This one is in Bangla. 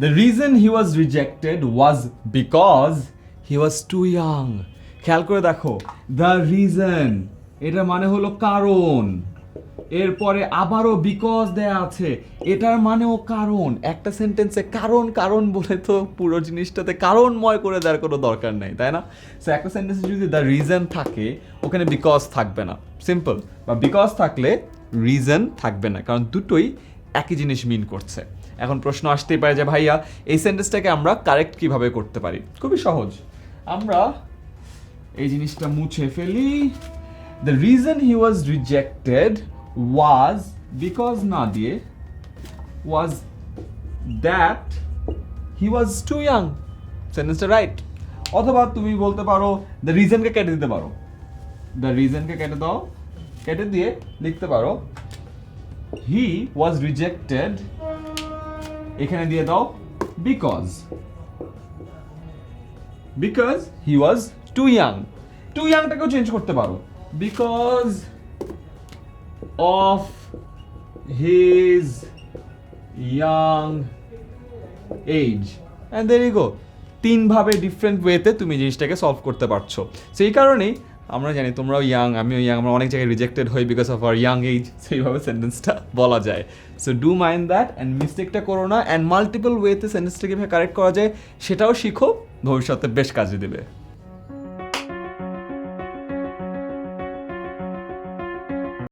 The reason he was rejected was because he was too young খেয়াল করে দেখো দ্য রিজন এটা মানে হলো কারণ। এরপরে আবারও বিকজ দেয়া আছে, এটার মানেও কারণ। একটা সেন্টেন্সে কারণ কারণ বলে তো পুরো জিনিসটাতে কারণময় করে দেওয়ার কোনো দরকার নেই, তাই না? সো একটা সেন্টেন্সে যদি দ্য রিজন থাকে, ওখানে বিকজ থাকবে না। সিম্পল বা বিকজ থাকলে রিজন থাকবে না। কারণ দুটোই একই জিনিস মিন করছে। এখন প্রশ্ন আসতেই পারে যে, ভাইয়া, এই সেন্টেন্সটাকে আমরা কারেক্ট কীভাবে করতে পারি? খুবই সহজ। আমরা এই জিনিসটা মুছে ফেলি। The reason he was rejected was because না দিয়ে was that he was too young সেন্টেন্সটা রাইট অথবা তুমি বলতে পারো দ্য রিজনকে কেটে দিতে পারো। দ্য রিজনকে কেটে দাও। কেটে দিয়ে লিখতে পারো। হি ওয়াজ রিজেক্টেড এখানে দিয়ে দাও because because he was too young to ইয়াংটাকেও change করতে পারো। Because of his young age and there go তিনভাবে different ওয়েতে তুমি জিনিসটাকে সলভ করতে পারছ। সেই কারণেই আমরা জানি তোমরাও ইয়াং আমিও ইয়াং আমরা অনেক জায়গায় রিজেক্টেড হই because of our young age সেইভাবে সেন্টেন্সটা বলা যায়। So do mind that and মিস্টেকটা করো না অ্যান্ড মাল্টিপল ওয়েতে সেন্টেন্সটাকে কীভাবে কারেক্ট করা যায়, সেটাও শিখো, ভবিষ্যতে বেশ কাজে দেবে।